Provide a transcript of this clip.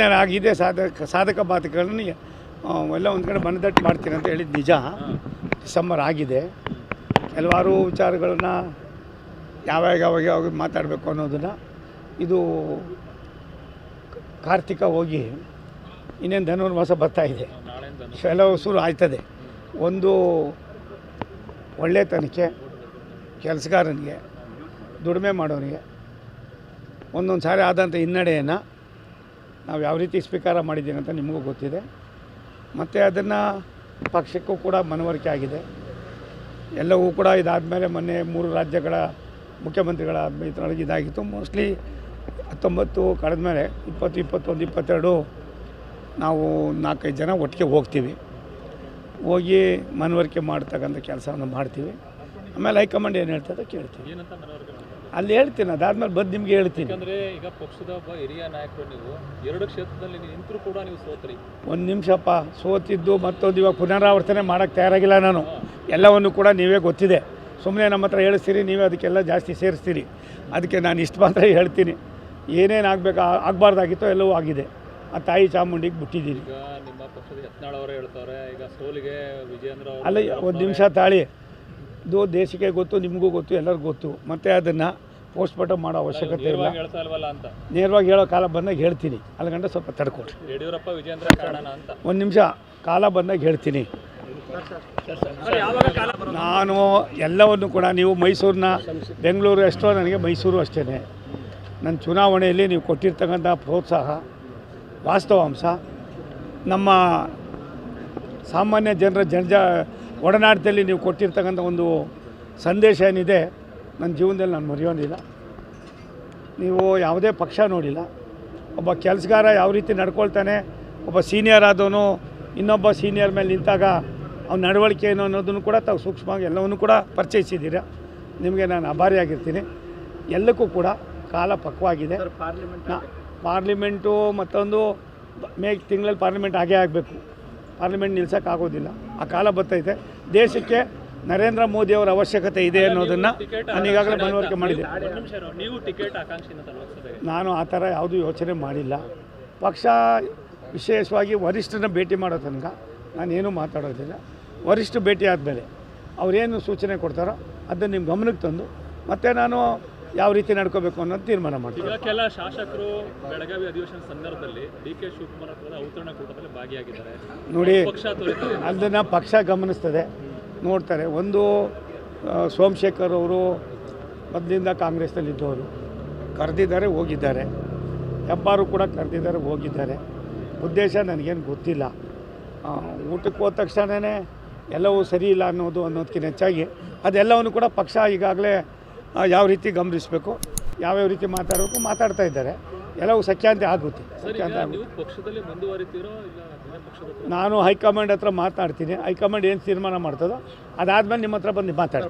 ಆಗಿದೆ ಸಾಧಕ ಸಾಧಕ ಬಾಧಕಗಳನ್ನ ಎಲ್ಲ ಒಂದು ಕಡೆ ಮನದಟ್ಟು ಮಾಡ್ತೀನಿ ಅಂತ ಹೇಳಿದ್ದು ನಿಜ. ಡಿಸೆಂಬರ್ ಆಗಿದೆ. ಕೆಲವಾರು ವಿಚಾರಗಳನ್ನ ಯಾವಾಗ ಯಾವಾಗ ಯಾವಾಗ ಮಾತಾಡಬೇಕು ಅನ್ನೋದನ್ನು ಇದು ಕಾರ್ತಿಕ ಹೋಗಿ ಇನ್ನೇನು ಧನುರ್ಮಾಸ ಬರ್ತಾ ಇದೆ. ಕೆಲವು ಶುರು ಆಯ್ತದೆ. ಒಂದು ಒಳ್ಳೆತನಕ್ಕೆ ಕೆಲಸಗಾರನಿಗೆ ದುಡಿಮೆ ಮಾಡೋರಿಗೆ ಒಂದೊಂದು ಸಾರಿ ಆದಂಥ ಹಿನ್ನಡೆಯನ್ನು ನಾವು ಯಾವ ರೀತಿ ಸ್ವೀಕಾರ ಮಾಡಿದ್ದೀನಿ ಅಂತ ನಿಮಗೂ ಗೊತ್ತಿದೆ. ಮತ್ತು ಅದನ್ನು ಪಕ್ಷಕ್ಕೂ ಕೂಡ ಮನವರಿಕೆ ಆಗಿದೆ. ಎಲ್ಲವೂ ಕೂಡ ಇದಾದಮೇಲೆ ಮೊನ್ನೆ ಮೂರು ರಾಜ್ಯಗಳ ಮುಖ್ಯಮಂತ್ರಿಗಳ ಇದರೊಳಗೆ ಇದಾಗಿತ್ತು. ಮೋಸ್ಟ್ಲಿ ಹತ್ತೊಂಬತ್ತು ಕಳೆದ ಮೇಲೆ ಇಪ್ಪತ್ತು, ಇಪ್ಪತ್ತೊಂದು, ಇಪ್ಪತ್ತೆರಡು ನಾವು ನಾಲ್ಕೈದು ಜನ ಒಟ್ಟಿಗೆ ಹೋಗ್ತೀವಿ. ಹೋಗಿ ಮನವರಿಕೆ ಮಾಡ್ತಕ್ಕಂಥ ಕೆಲಸವನ್ನು ಮಾಡ್ತೀವಿ. ಆಮೇಲೆ ಹೈಕಮಾಂಡ್ ಏನು ಹೇಳ್ತದೆ ಕೇಳ್ತೀವಿ. ಅಲ್ಲಿ ಹೇಳ್ತೀನಿ ಅದಾದ್ಮೇಲೆ ಬಂದು ನಿಮ್ಗೆ ಹೇಳ್ತೀನಿ. ಯಾಕಂದ್ರೆ ಈಗ ಪಕ್ಷದ ಒಬ್ಬ ಹಿರಿಯ ನಾಯಕರು ನೀವು ಎರಡು ಕ್ಷೇತ್ರದಲ್ಲಿ ನಿಂತರೂ ಕೂಡ ನೀವು ಸೋತ್ರಿ. ಒಂದು ನಿಮಿಷಪ್ಪ ಸೋತಿದ್ದು ಮತ್ತೊಂದು ಇವಾಗ ಪುನರಾವರ್ತನೆ ಮಾಡೋಕ್ಕೆ ತಯಾರಾಗಿಲ್ಲ ನಾನು. ಎಲ್ಲವನ್ನು ಕೂಡ ನೀವೇ ಗೊತ್ತಿದೆ. ಸುಮ್ಮನೆ ನಮ್ಮ ಹತ್ರ ಹೇಳಿಸ್ತೀರಿ ನೀವೇ ಅದಕ್ಕೆಲ್ಲ ಜಾಸ್ತಿ ಸೇರಿಸ್ತೀರಿ. ಅದಕ್ಕೆ ನಾನು ಇಷ್ಟು ಮಾತ್ರ ಹೇಳ್ತೀನಿ. ಏನೇನು ಆಗಬೇಕು ಆಗಬಾರ್ದಾಗಿತ್ತೋ ಎಲ್ಲವೂ ಆಗಿದೆ. ಆ ತಾಯಿ ಚಾಮುಂಡಿಗೆ ಬಿಟ್ಟಿದ್ದೀನಿ. ಈಗ ನಿಮ್ಮ ಪಕ್ಷದ ಯತ್ನಾಳ್ ಅವರೇ ಹೇಳ್ತಾರೆ ಈಗ ಸೋಲಿಗೆ ವಿಜೇಂದ್ರ ಅವರು ಅಲ್ಲ ಒಂದು ನಿಮಿಷ ತಾಳಿ. ಇದು ದೇಶಕ್ಕೆ ಗೊತ್ತು ನಿಮಗೂ ಗೊತ್ತು ಎಲ್ಲರಿಗೂ ಗೊತ್ತು. ಮತ್ತೆ ಅದನ್ನು ಪೋಸ್ಟ್ಮಾರ್ಟಮ್ ಮಾಡೋ ಅವಶ್ಯಕತೆ ಇಲ್ಲ. ನೇರವಾಗಿ ಹೇಳೋ ಕಾಲ ಬಂದಾಗ ಹೇಳ್ತೀನಿ. ಅಲ್ಲಿಗಂಟ ಸ್ವಲ್ಪ ತಡ್ಕೊಟ್ರಿ ಯಡಿಯೂರಪ್ಪ ವಿಜೇಂದ್ರ ಕಾರಣ ಅಂತ? ಒಂದು ನಿಮಿಷ ಕಾಲ ಬಂದಾಗ ಹೇಳ್ತೀನಿ. ನಾನು ಎಲ್ಲವನ್ನು ಕೂಡ ನೀವು ಮೈಸೂರಿನ ಬೆಂಗಳೂರು ಎಷ್ಟೋ ನನಗೆ ಮೈಸೂರು ಅಷ್ಟೇ ನನ್ನ ಚುನಾವಣೆಯಲ್ಲಿ ನೀವು ಕೊಟ್ಟಿರ್ತಕ್ಕಂಥ ಪ್ರೋತ್ಸಾಹ ವಾಸ್ತವಾಂಶ ನಮ್ಮ ಸಾಮಾನ್ಯ ಜನರ ಜನಜ ಒಡನಾಟದಲ್ಲಿ ನೀವು ಕೊಟ್ಟಿರ್ತಕ್ಕಂಥ ಒಂದು ಸಂದೇಶ ಏನಿದೆ ನನ್ನ ಜೀವನದಲ್ಲಿ ನಾನು ಮರೆಯೋದಿಲ್ಲ. ನೀವು ಯಾವುದೇ ಪಕ್ಷ ನೋಡಿಲ್ಲ. ಒಬ್ಬ ಕೆಲಸಗಾರ ಯಾವ ರೀತಿ ನಡ್ಕೊಳ್ತಾನೆ ಒಬ್ಬ ಸೀನಿಯರ್ ಆದವನು ಇನ್ನೊಬ್ಬ ಸೀನಿಯರ್ ಮೇಲೆ ನಿಂತಾಗ ಅವ್ನ ನಡವಳಿಕೆ ಏನು ಅನ್ನೋದನ್ನು ಕೂಡ ತಾವು ಸೂಕ್ಷ್ಮವಾಗಿ ಎಲ್ಲವನ್ನು ಕೂಡ ಪರಿಚಯಿಸಿದ್ದೀರ? ನಿಮಗೆ ನಾನು ಆಭಾರಿಯಾಗಿರ್ತೀನಿ ಎಲ್ಲಕ್ಕೂ ಕೂಡ ಕಾಲ ಪಕ್ವಾಗಿದೆ. ಪಾರ್ಲಿಮೆಂಟು ಮತ್ತೊಂದು ಮೇ ತಿಂಗಳಲ್ಲಿ ಪಾರ್ಲಿಮೆಂಟ್ ಆಗೇ ಆಗಬೇಕು. ಪಾರ್ಲಿಮೆಂಟ್ ನಿಲ್ಸೋಕ್ಕಾಗೋದಿಲ್ಲ ಆ ಕಾಲ ಬರ್ತೈತೆ ದೇಶಕ್ಕೆ ನರೇಂದ್ರ ಮೋದಿಯವರ ಅವಶ್ಯಕತೆ ಇದೆ ಅನ್ನೋದನ್ನು ನಾನು ಈಗಾಗಲೇ ಮನವರಿಕೆ ಮಾಡಿದೆ ನೀವು ಟಿಕೆಟ್ ನಾನು ಆ ಥರ ಯಾವುದೂ ಯೋಚನೆ ಮಾಡಿಲ್ಲ. ಪಕ್ಷ ವಿಶೇಷವಾಗಿ ವರಿಷ್ಠನ ಭೇಟಿ ಮಾಡೋ ತನಕ ನಾನೇನು ಮಾತಾಡೋದಿಲ್ಲ. ವರಿಷ್ಠ ಭೇಟಿ ಆದಮೇಲೆ ಅವರೇನು ಸೂಚನೆ ಕೊಡ್ತಾರೋ ಅದನ್ನು ನಿಮ್ಮ ಗಮನಕ್ಕೆ ತಂದು ಮತ್ತು ನಾನು ಯಾವ ರೀತಿ ನಡ್ಕೋಬೇಕು ಅನ್ನೋದು ತೀರ್ಮಾನ ಮಾಡ್ತೀವಿ ಕೆಲ ಶಾಸಕರು ಬೆಳಗಾವಿ ಅಧಿವೇಶನ ಸಂದರ್ಭದಲ್ಲಿ ಡಿ ಕೆ ಶಿವಕುಮಾರ್ ಅವರ ಔತಣ ಕೂಟದಲ್ಲಿ ಭಾಗಿಯಾಗಿದ್ದಾರೆ. ನೋಡಿ ಅದನ್ನು ಪಕ್ಷ ಗಮನಿಸ್ತದೆ. ನೋಡ್ತಾರೆ ಒಂದು ಸೋಮಶೇಖರ್ ಅವರು ಮೊದಲಿಂದ ಕಾಂಗ್ರೆಸ್ನಲ್ಲಿದ್ದವರು ಕರೆದಿದ್ದಾರೆ ಹೋಗಿದ್ದಾರೆ. ಹೆಬ್ಬಾರು ಕೂಡ ಕರೆದಿದ್ದಾರೆ ಹೋಗಿದ್ದಾರೆ. ಉದ್ದೇಶ ನನಗೇನು ಗೊತ್ತಿಲ್ಲ. ಊಟಕ್ಕೆ ಹೋದ ತಕ್ಷಣವೇ ಎಲ್ಲವೂ ಸರಿ ಇಲ್ಲ ಅನ್ನೋದು ಅನ್ನೋದಕ್ಕಿಂತ ಹೆಚ್ಚಾಗಿ ಅದೆಲ್ಲವನ್ನು ಕೂಡ ಪಕ್ಷ ಈಗಾಗಲೇ ಯಾವ ರೀತಿ ಗಮನಿಸಬೇಕು ಯಾವ್ಯಾವ ರೀತಿ ಮಾತಾಡಬೇಕು ಮಾತಾಡ್ತಾ ಇದ್ದಾರೆ. ಎಲ್ಲವೂ ಸಖ್ಯಾಂತ ಆಗುತ್ತೆ ಸಖ್ಯಾಂತ ಆಗುತ್ತೆ ನಾನು ಹೈಕಮಾಂಡ್ ಹತ್ರ ಮಾತನಾಡ್ತೀನಿ ಹೈಕಮಾಂಡ್ ಏನು ತೀರ್ಮಾನ ಮಾಡ್ತದೋ ಅದಾದಮೇಲೆ ನಿಮ್ಮ ಹತ್ರ ಬಂದು ಮಾತಾಡ್ತೀನಿ.